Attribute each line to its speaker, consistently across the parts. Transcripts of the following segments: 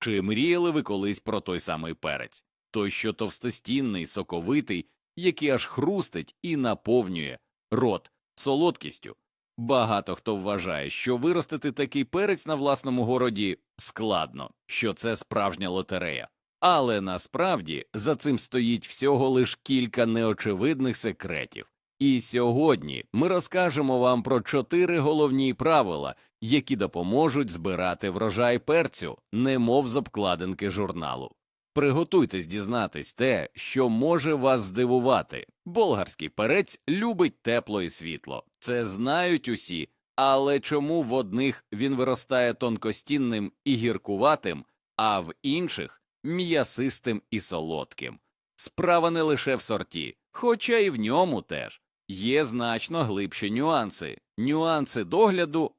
Speaker 1: Чи мріяли ви колись про той самий перець? Той, що товстостінний, соковитий, який аж хрустить і наповнює рот солодкістю. Багато хто вважає, що виростити такий перець на власному городі складно, що це справжня лотерея. Але насправді за цим стоїть всього лиш кілька неочевидних секретів. І сьогодні ми розкажемо вам про чотири головні правила, які допоможуть збирати врожай перцю, немов з обкладинки журналу. Приготуйтесь дізнатись те, що може вас здивувати. Болгарський перець любить тепло і світло. Це знають усі. Але чому в одних він виростає тонкостінним і гіркуватим, а в інших м'ясистим і солодким? Справа не лише в сорті, хоча і в ньому теж є значно глибші нюанси. Нюанси догляду.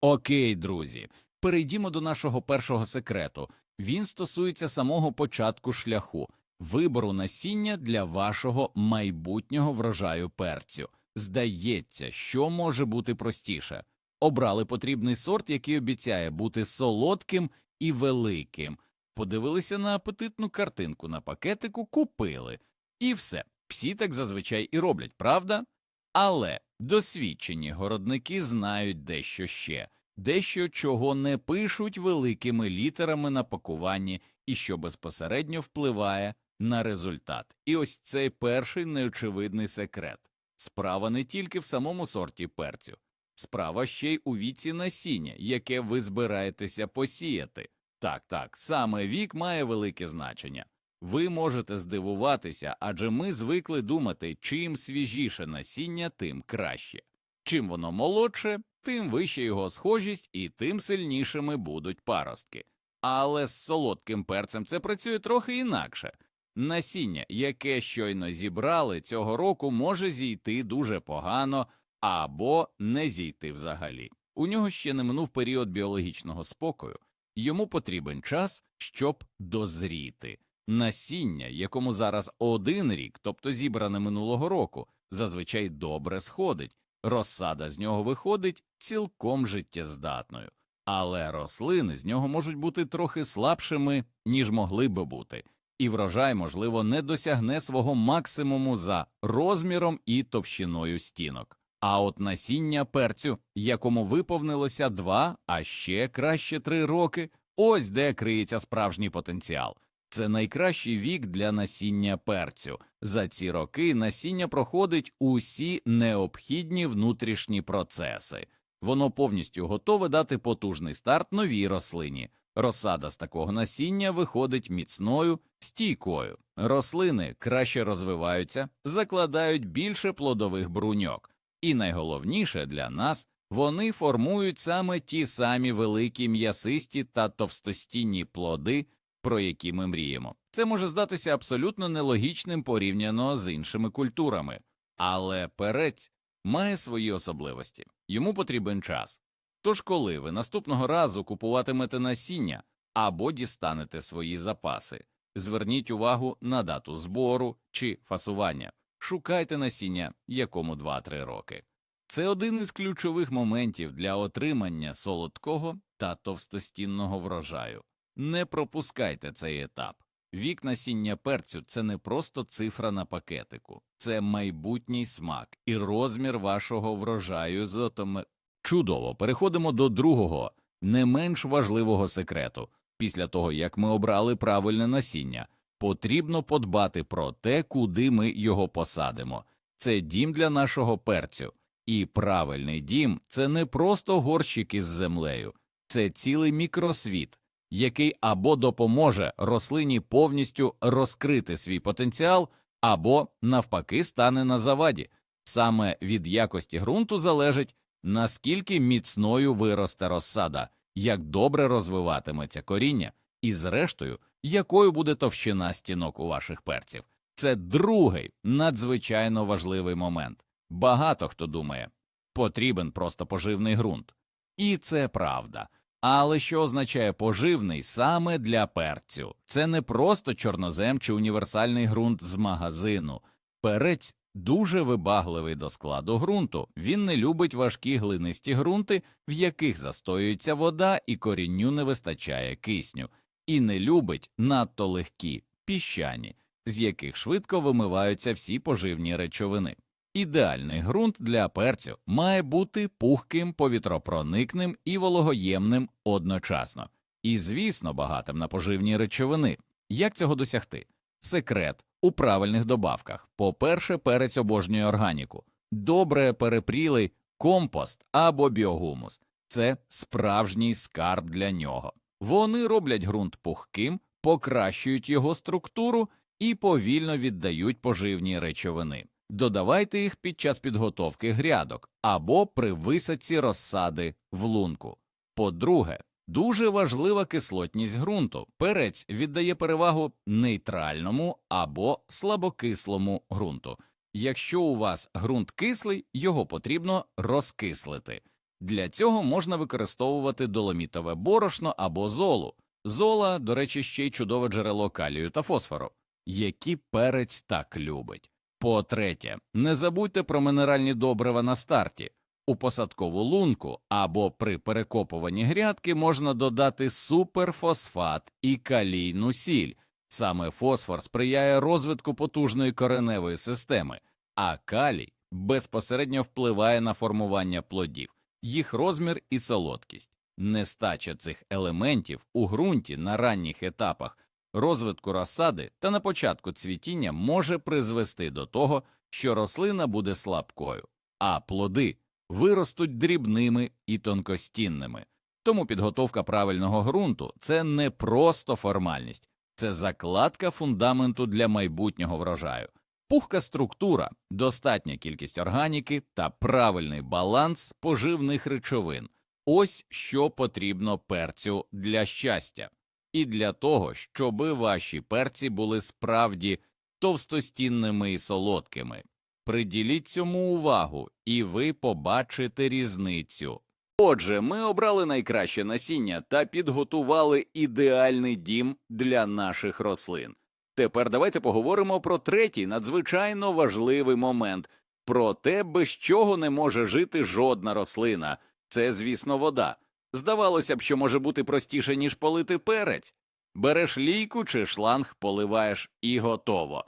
Speaker 1: Окей, друзі, перейдімо до нашого першого секрету. Він стосується самого початку шляху вибору насіння для вашого майбутнього врожаю перцю. Здається, що може бути простіше. Обрали потрібний сорт, який обіцяє бути солодким і великим. Подивилися на апетитну картинку на пакетику, купили. І все. Всі так зазвичай і роблять, правда? Але досвідчені городники знають дещо ще, дещо чого не пишуть великими літерами на пакуванні і що безпосередньо впливає на результат. І ось цей перший неочевидний секрет. Справа не тільки в самому сорті перцю, справа ще й у віці насіння, яке ви збираєтеся посіяти. Так, так, саме вік має велике значення. Ви можете здивуватися, адже ми звикли думати, чим свіжіше насіння, тим краще. Чим воно молодше, тим вища його схожість і тим сильнішими будуть паростки. Але з солодким перцем це працює трохи інакше. Насіння, яке щойно зібрали цього року, може зійти дуже погано або не зійти взагалі. У нього ще не минув період біологічного спокою, йому потрібен час, щоб дозріти. Насіння, якому зараз один рік, тобто зібране минулого року, зазвичай добре сходить, розсада з нього виходить цілком життєздатною, але рослини з нього можуть бути трохи слабшими, ніж могли би бути, і врожай, можливо, не досягне свого максимуму за розміром і товщиною стінок. А от насіння перцю, якому виповнилося два, а ще краще три роки, ось де криється справжній потенціал. Це найкращий вік для насіння перцю. За ці роки насіння проходить усі необхідні внутрішні процеси. Воно повністю готове дати потужний старт новій рослині. Розсада з такого насіння виходить міцною, стійкою. Рослини краще розвиваються, закладають більше плодових бруньок. І найголовніше для нас вони формують саме ті самі великі м'ясисті та товстостінні плоди, про які ми мріємо. Це може здатися абсолютно нелогічним порівняно з іншими культурами, але перець має свої особливості, йому потрібен час. Тож, коли ви наступного разу купуватимете насіння або дістанете свої запаси, зверніть увагу на дату збору чи фасування, шукайте насіння, якому 2-3 роки. Це один із ключових моментів для отримання солодкого та товстостінного врожаю. Не пропускайте цей етап. Вік насіння перцю це не просто цифра на пакетику, це майбутній смак і розмір вашого врожаю з отоме. Чудово, переходимо до другого, не менш важливого секрету. Після того, як ми обрали правильне насіння, потрібно подбати про те, куди ми його посадимо. Це дім для нашого перцю. І правильний дім це не просто горщик із землею, це цілий мікросвіт, який або допоможе рослині повністю розкрити свій потенціал, або, навпаки, стане на заваді. Саме від якості ґрунту залежить, наскільки міцною виросте розсада, як добре розвиватиметься коріння, і, зрештою, якою буде товщина стінок у ваших перців. Це другий надзвичайно важливий момент. Багато хто думає, потрібен просто поживний ґрунт. І це правда. Але що означає поживний саме для перцю? Це не просто чорнозем чи універсальний ґрунт з магазину. Перець дуже вибагливий до складу ґрунту. Він не любить важкі глинисті ґрунти, в яких застоюється вода і корінню не вистачає кисню. і не любить надто легкі піщані, з яких швидко вимиваються всі поживні речовини. Ідеальний ґрунт для перцю має бути пухким, повітропроникним і вологоємним одночасно, і, звісно, багатим на поживні речовини. Як цього досягти? Секрет у правильних добавках. По-перше, перець обожнює органіку, добре перепрілий компост або біогумус це справжній скарб для нього. Вони роблять ґрунт пухким, покращують його структуру і повільно віддають поживні речовини. Додавайте їх під час підготовки грядок або при висадці розсади в лунку. По-друге, дуже важлива кислотність ґрунту. Перець віддає перевагу нейтральному або слабокислому ґрунту. Якщо у вас ґрунт кислий, його потрібно розкислити. Для цього можна використовувати доломітове борошно або золу. Зола, до речі, ще й чудове джерело калію та фосфору, які перець так любить. По-третє, не забудьте про мінеральні добрива на старті. У посадкову лунку або при перекопуванні грядки можна додати суперфосфат і калійну сіль. Саме фосфор сприяє розвитку потужної кореневої системи, а калій безпосередньо впливає на формування плодів, їх розмір і солодкість. Нестача цих елементів у ґрунті на ранніх етапах розвитку розсади та на початку цвітіння може призвести до того, що рослина буде слабкою, а плоди виростуть дрібними і тонкостінними. Тому підготовка правильного ґрунту це не просто формальність, це закладка фундаменту для майбутнього врожаю. Пухка структура, достатня кількість органіки та правильний баланс поживних речовин ось що потрібно перцю для щастя, і для того, щоби ваші перці були справді товстостінними і солодкими. Приділіть цьому увагу, і ви побачите різницю. Отже, ми обрали найкраще насіння та підготували ідеальний дім для наших рослин. Тепер давайте поговоримо про третій надзвичайно важливий момент про те, без чого не може жити жодна рослина. Це, звісно, вода. Здавалося б, що може бути простіше, ніж полити перець. Береш лійку чи шланг, поливаєш і готово.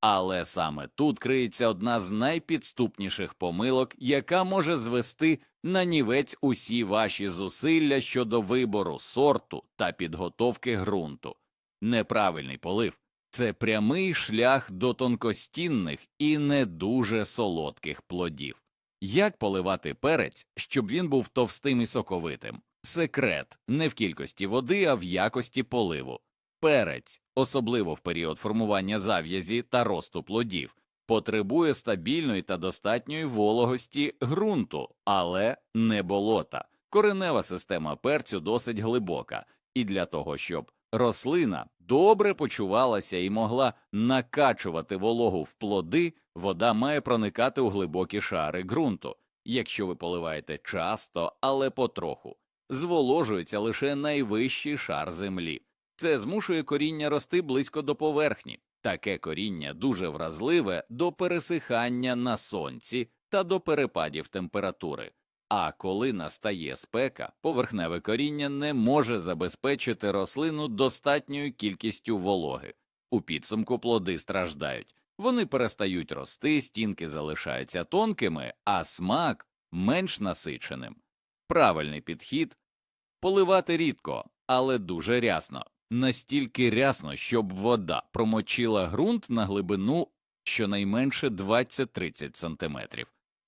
Speaker 1: Але саме тут криється одна з найпідступніших помилок, яка може звести на нівець усі ваші зусилля щодо вибору сорту та підготовки ґрунту. Неправильний полив це прямий шлях до тонкостінних і не дуже солодких плодів. Як поливати перець, щоб він був товстим і соковитим? Секрет не в кількості води, а в якості поливу. Перець, особливо в період формування зав'язі та росту плодів, потребує стабільної та достатньої вологості ґрунту, але не болота. Коренева система перцю досить глибока, і для того, щоб рослина добре почувалася і могла накачувати вологу в плоди, вода має проникати у глибокі шари ґрунту. Якщо ви поливаєте часто, але потроху, зволожується лише найвищий шар землі. Це змушує коріння рости близько до поверхні. Таке коріння дуже вразливе до пересихання на сонці та до перепадів температури. А коли настає спека, поверхневе коріння не може забезпечити рослину достатньою кількістю вологи. У підсумку плоди страждають, вони перестають рости, стінки залишаються тонкими, а смак менш насиченим. Правильний підхід поливати рідко, але дуже рясно, настільки рясно, щоб вода промочила ґрунт на глибину щонайменше 20-30 см.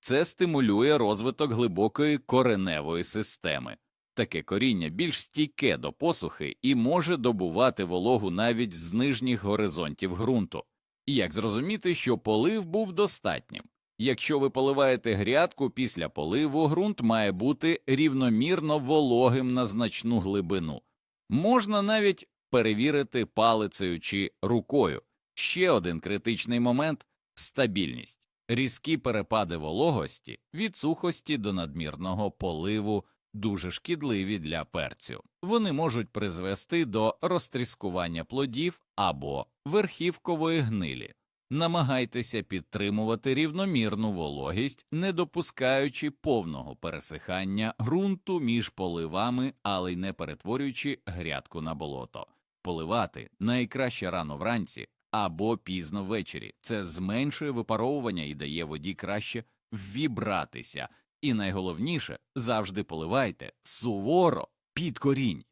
Speaker 1: Це стимулює розвиток глибокої кореневої системи. Таке коріння більш стійке до посухи і може добувати вологу навіть з нижніх горизонтів ґрунту. І як зрозуміти, що полив був достатнім? Якщо ви поливаєте грядку після поливу, ґрунт має бути рівномірно вологим на значну глибину. Можна навіть перевірити палицею чи рукою. Ще один критичний момент стабільність. Різкі перепади вологості від сухості до надмірного поливу дуже шкідливі для перцю. Вони можуть призвести до розтріскування плодів або верхівкової гнилі. Намагайтеся підтримувати рівномірну вологість, не допускаючи повного пересихання ґрунту між поливами, але й не перетворюючи грядку на болото. поливати найкраще рано вранці або пізно ввечері. Це зменшує випаровування і дає воді краще ввібратися. І найголовніше завжди поливайте суворо під корінь.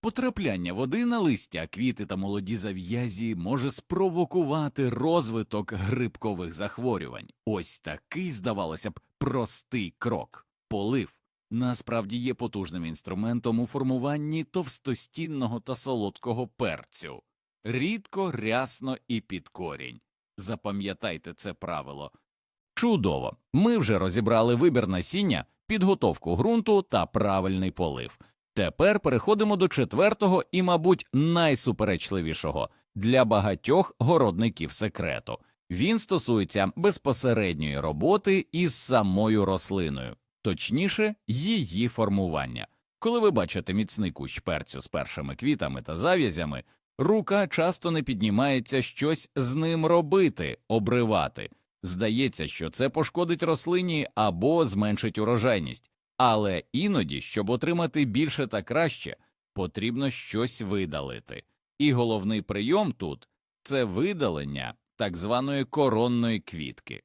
Speaker 1: Потрапляння води на листя, квіти та молоді зав'язі може спровокувати розвиток грибкових захворювань. Ось такий, здавалося б, простий крок. Полив насправді є потужним інструментом у формуванні товстостінного та солодкого перцю. Рідко, рясно і під корінь. Запам'ятайте це правило. Чудово! Ми вже розібрали вибір насіння, підготовку ґрунту та правильний полив. Тепер переходимо до четвертого і, мабуть, найсуперечливішого для багатьох городників секрету. Він стосується безпосередньої роботи із самою рослиною, точніше, її формування. Коли ви бачите міцний кущ перцю з першими квітами та зав'язями, рука часто не піднімається щось з ним робити, обривати. Здається, що це пошкодить рослині або зменшить урожайність, але іноді, щоб отримати більше та краще, потрібно щось видалити. І головний прийом тут це видалення так званої коронної квітки.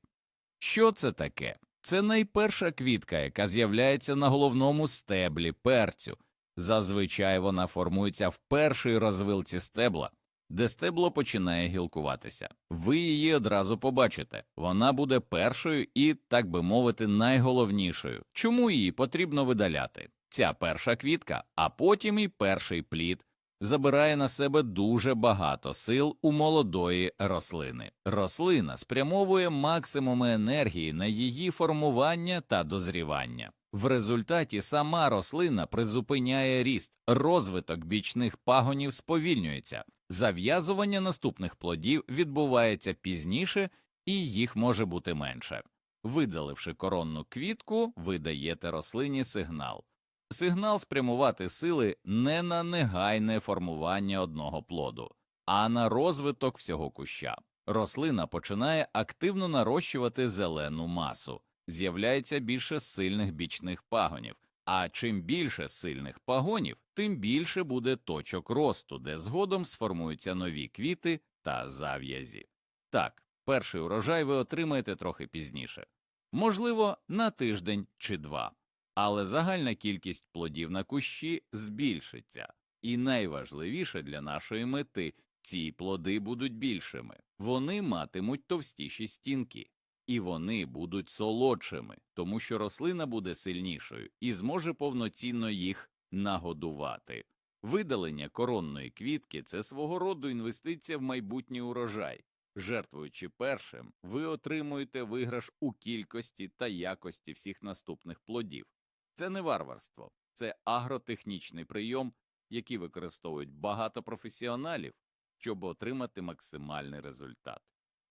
Speaker 1: Що це таке? Це найперша квітка, яка з'являється на головному стеблі перцю. Зазвичай вона формується в першій розвилці стебла, де стебло починає гілкуватися. Ви її одразу побачите. Вона буде першою і, так би мовити, найголовнішою. Чому її потрібно видаляти? Ця перша квітка, а потім і перший плід забирає на себе дуже багато сил у молодої рослини. Рослина спрямовує максимуми енергії на її формування та дозрівання. В результаті сама рослина призупиняє ріст, розвиток бічних пагонів сповільнюється, зав'язування наступних плодів відбувається пізніше і їх може бути менше. Видаливши коронну квітку, ви даєте рослині сигнал. Сигнал спрямувати сили не на негайне формування одного плоду, а на розвиток всього куща. Рослина починає активно нарощувати зелену масу, з'являється більше сильних бічних пагонів. А чим більше сильних пагонів, тим більше буде точок росту, де згодом сформуються нові квіти та зав'язі. Так, перший урожай ви отримаєте трохи пізніше, можливо, на тиждень чи два. Але загальна кількість плодів на кущі збільшиться, і найважливіше для нашої мети ці плоди будуть більшими, вони матимуть товстіші стінки, і вони будуть солодшими, тому що рослина буде сильнішою і зможе повноцінно їх нагодувати. Видалення коронної квітки це свого роду інвестиція в майбутній урожай. Жертвуючи першим, ви отримуєте виграш у кількості та якості всіх наступних плодів. Це не варварство, це агротехнічний прийом, який використовують багато професіоналів, щоб отримати максимальний результат.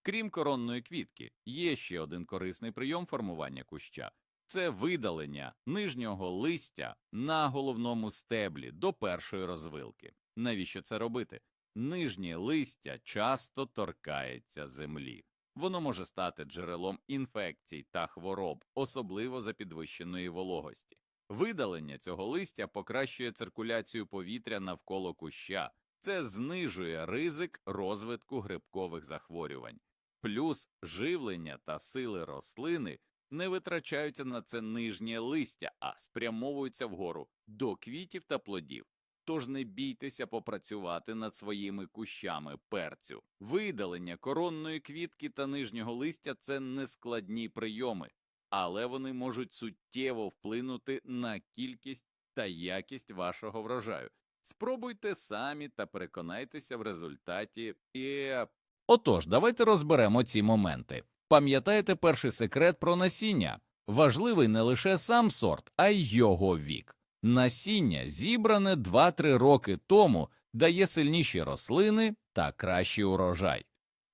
Speaker 1: Крім коронної квітки, є ще один корисний прийом формування куща це видалення нижнього листя на головному стеблі до першої розвилки. Навіщо це робити? Нижнє листя часто торкається землі. Воно може стати джерелом інфекцій та хвороб, особливо за підвищеної вологості. Видалення цього листя покращує циркуляцію повітря навколо куща, це знижує ризик розвитку грибкових захворювань, плюс живлення та сили рослини не витрачаються на це нижнє листя, а спрямовуються вгору до квітів та плодів. Тож не бійтеся попрацювати над своїми кущами перцю. Видалення коронної квітки та нижнього листя це нескладні прийоми, але вони можуть суттєво вплинути на кількість та якість вашого врожаю. Спробуйте самі та переконайтеся в результаті. І отож, давайте розберемо ці моменти. Пам'ятаєте перший секрет про насіння? Важливий не лише сам сорт, а й його вік. Насіння, зібране 2-3 роки тому, дає сильніші рослини та кращий урожай.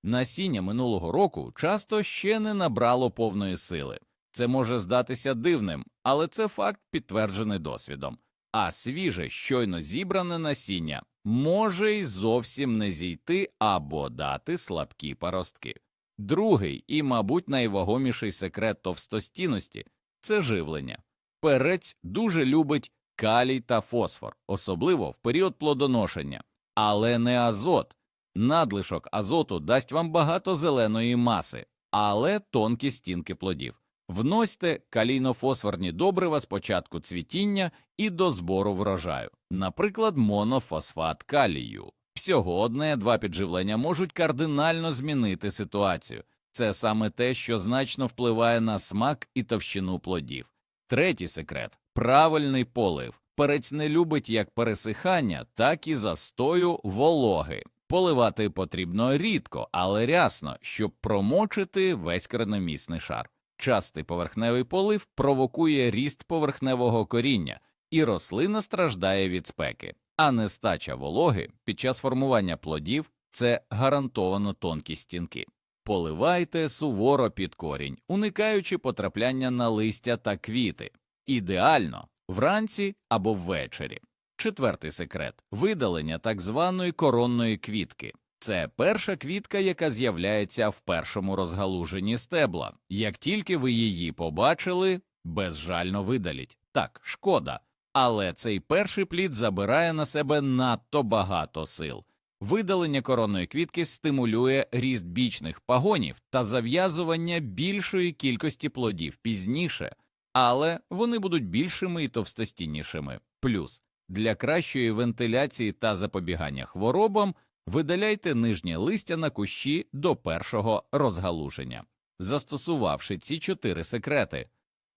Speaker 1: Насіння минулого року часто ще не набрало повної сили. Це може здатися дивним, але це факт підтверджений досвідом. А свіже, щойно зібране насіння може й зовсім не зійти або дати слабкі паростки. Другий і, мабуть, найвагоміший секрет товстостінності це живлення. Перець дуже любить калій та фосфор, особливо в період плодоношення. але не азот. Надлишок азоту дасть вам багато зеленої маси, але тонкі стінки плодів. Вносьте калійно-фосфорні добрива з початку цвітіння і до збору врожаю, наприклад, монофосфат калію. Всього одне-два підживлення можуть кардинально змінити ситуацію. Це саме те, що значно впливає на смак і товщину плодів. Третій секрет правильний полив. Перець не любить як пересихання, так і застою вологи. Поливати потрібно рідко, але рясно, щоб промочити весь коренемісний шар. Частий поверхневий полив провокує ріст поверхневого коріння, і рослина страждає від спеки, а нестача вологи під час формування плодів це гарантовано тонкі стінки. Поливайте суворо під корінь, уникаючи потрапляння на листя та квіти. Ідеально вранці або ввечері. Четвертий секрет видалення так званої коронної квітки. Це перша квітка, яка з'являється в першому розгалуженні стебла. Як тільки ви її побачили, безжально видаліть. Так, шкода. Але цей перший плід забирає на себе надто багато сил. Видалення коронної квітки стимулює ріст бічних пагонів та зав'язування більшої кількості плодів пізніше, але вони будуть більшими і товстостіннішими. Плюс для кращої вентиляції та запобігання хворобам видаляйте нижнє листя на кущі до першого розгалуження. Застосувавши ці чотири секрети,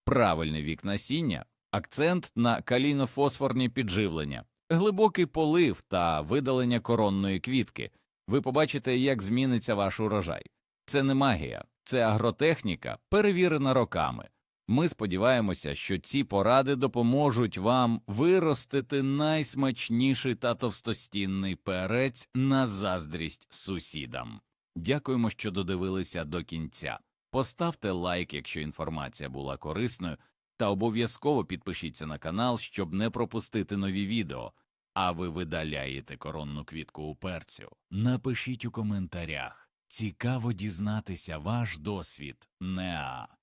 Speaker 1: правильний вік насіння, акцент на калійно-фосфорні підживлення, глибокий полив та видалення коронної квітки, ви побачите, як зміниться ваш урожай. Це не магія, це агротехніка, перевірена роками. Ми сподіваємося, що ці поради допоможуть вам виростити найсмачніший та товстостінний перець на заздрість сусідам. Дякуємо, що додивилися до кінця. Поставте лайк, якщо інформація була корисною, та обов'язково підпишіться на канал, щоб не пропустити нові відео. А ви видаляєте коронну квітку у перцю. Напишіть у коментарях. Цікаво дізнатися ваш досвід. Неа.